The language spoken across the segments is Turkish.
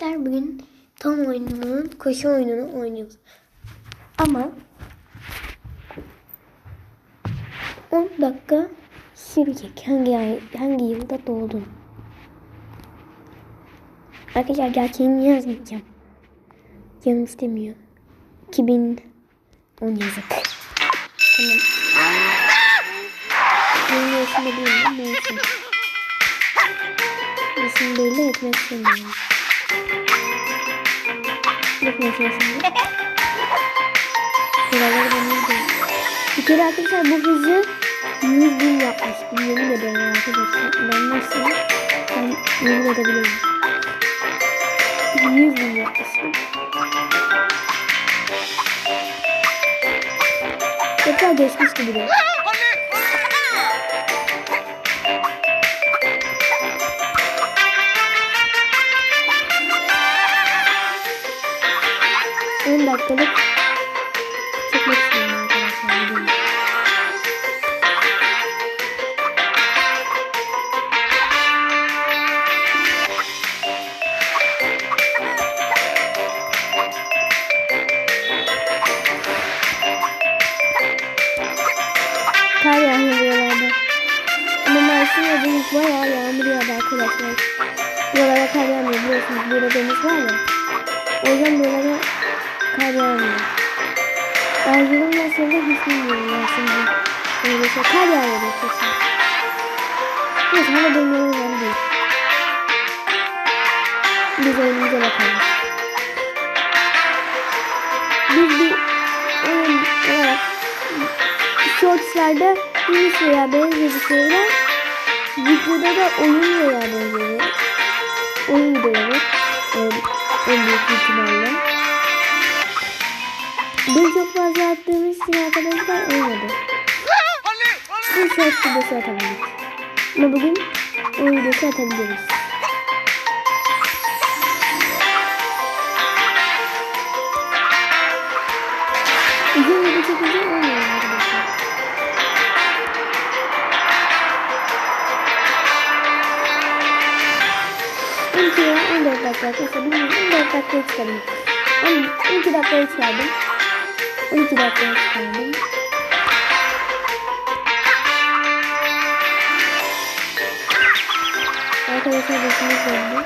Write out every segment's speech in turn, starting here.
arkadaşlar bugün tam oyununun koşu oyununu oynuyoruz. Ama 10 dakika sürecek. Hangi ay, hangi yılda doğdun? Arkadaşlar gerçeğini yazmayacağım. Canım istemiyor. 2010 yazık. Tamam. 20 yaşında değilim. Neyse. Yaşını belli etmek istemiyorum. Bakın şimdi. Buraları benim değil. Bir kere arkadaşlar bu hızı 100 bin yapmış. Yemin ederim arkadaşlar. İnanmazsanız ben yemin edebilirim. 100 bin yapmıştım. Tekrar geçmişti bile. On dakikalık çekmek istiyorum arkadaşlar. Kar yağıyor buralarda. Ama Mersin ve Deniz bayağı yağmur yağdı arkadaşlar. Buralara kar yağmıyor biliyorsunuz. Burada deniz var ya. O yüzden buralara kar yağmıyor. Erzurum nasıl da bilmiyorum ya şimdi. Öyle şey kar yağıyor kesin. Neyse hava dönüyor önemli değil. Biz oyunumuza bakalım. Biz bir oyun olarak shortslarda Yunus veya benzeri şeyler videoda da oyun veya benzeri oyun videoları e, en büyük ihtimalle. Biz çok fazla attığımız için arkadaşlar olmadı. Bu short videosu atabiliriz. Ama bugün oyun videosu atabiliriz. Uzun video çekince olmuyor arkadaşlar. Ya 14 dakika arkadaşlar bilmiyorum 14 dakikaya çıkardım. 12 dakikaya çıkardım. 12 dakikaya çıkardım. Arkadaşlar başımız döndü.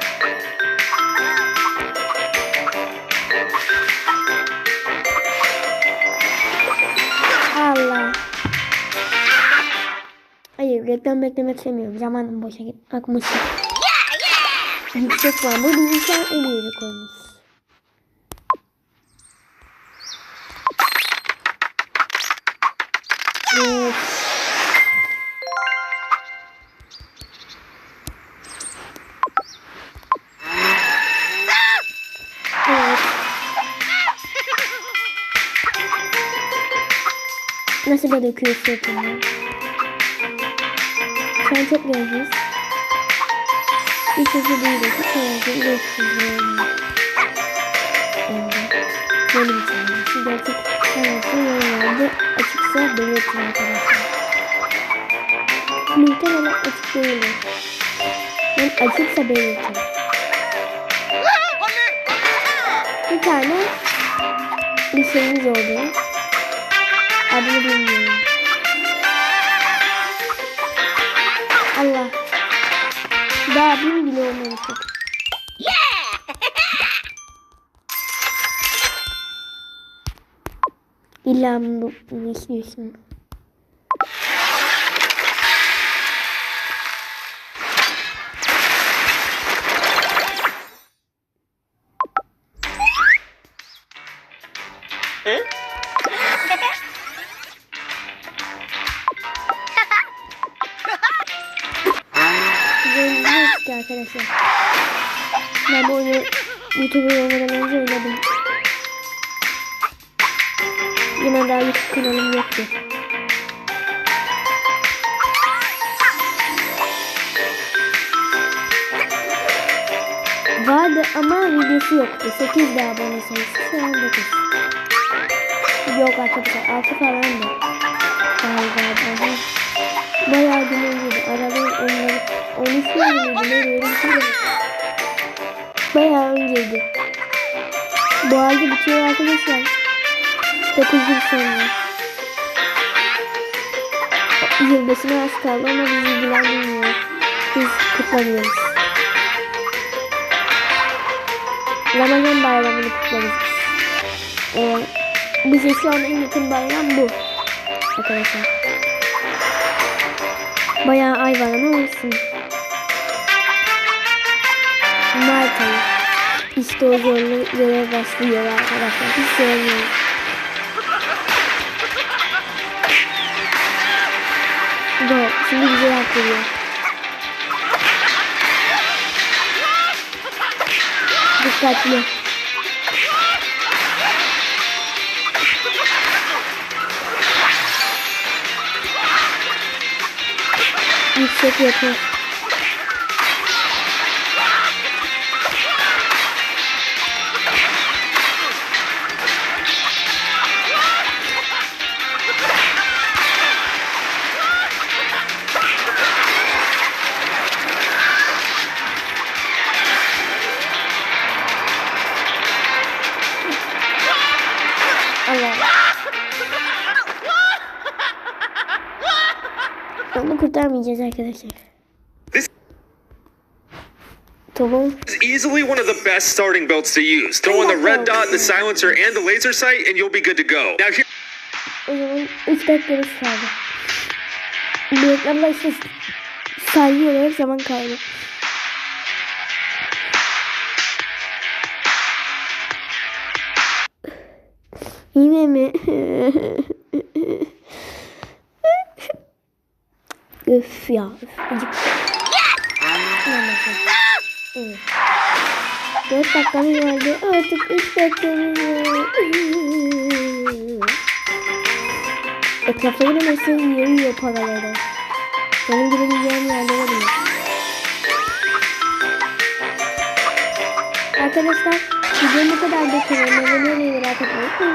Allah. Hayır reklam beklemek istemiyorum. Zamanım boşa git. Akmışım. Yüksek puan. Bu bilgisayar en iyi koymuş. Nasıl böyle? Şu an çok gençiz. İlk hızlı değiliz. Hiç önemli değil. Böyle bir şey. Şu gerçek hayatı yorumlarda açıksa belirtin arkadaşlar. Muhtemelen açık değilim. Ben açıksa belirtin. Bir tane bir şeyimiz oldu. Adını bilmiyorum. Allah. Daha bin bile olmamıştık. İlla bunu istiyorsun. Arkadaşlar. Ben bu oyunu YouTube'a olmadan önce oynadım. Yine daha YouTube kanalım yoktu. Vardı ama videosu yoktu. 8 de abone sayısı şu an 9. Yok arkadaşlar 6 falan da. Galiba daha. Bayağı önceydi. Arabayı onları 13 miydi? Ne böyle bir şey. Bayağı önceydi. Bu halde bitiyor arkadaşlar. 9 yıl sonra. Yılbaşına az kaldı ama bizi ilgilendirmiyor. Biz kutlamıyoruz. Ramazan bayramını kutlarız. Ee, bize şu an en yakın bayram bu. Arkadaşlar. Bayağı ay var ama olsun. Mart ayı. İşte o zorlu görev başlıyor arkadaşlar. Hiç sevmiyorum. Go. Şimdi bize yaptırıyor. Dikkatli. Yüksek yapıyor. Allah. Onu kurtarmayacağız arkadaşlar. This Tamam. is easily one of the best starting belts to use. Throw in the red dot, the silencer, and the laser sight, and you'll be good to go. Now here. O zaman 3 dakikamız kaldı. Reklamda işte sayıyorlar zaman kaybı. Yine mi? Öf ya. Öf. Evet. 4 dakikamız vardı. Artık 3 dakikamız. Etrafa giremezse yiyor yiyor paraları. Benim girebileceğim yerlere bile. Arkadaşlar videom bu kadar da kanalıma abone olmayı merak etmeyin.